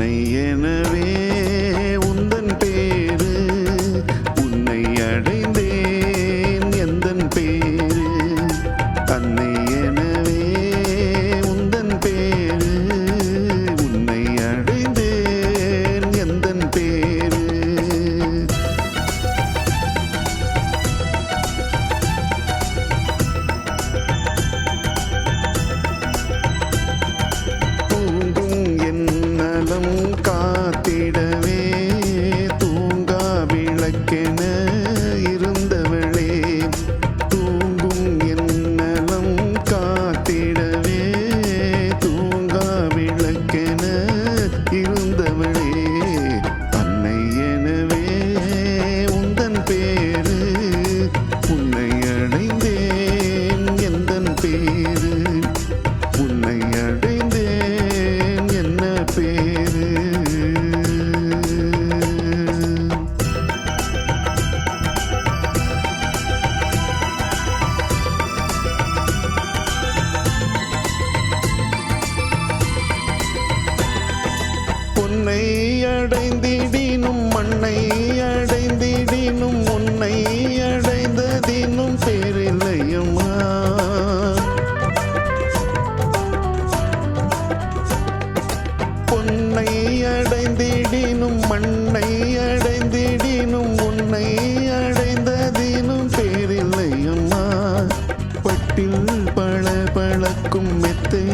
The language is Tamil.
துணை எனவே உன்னை அடைந்தேன். என்ன பேரு? உன்னை அடைந்தேன். மண்ணை அடைந்திடினும் மண்ணை அடைந்திடினும் உன்னை அடைந்ததினும் பேரில்லையம்மா பட்டில் பல பழக்கும் மெத்தை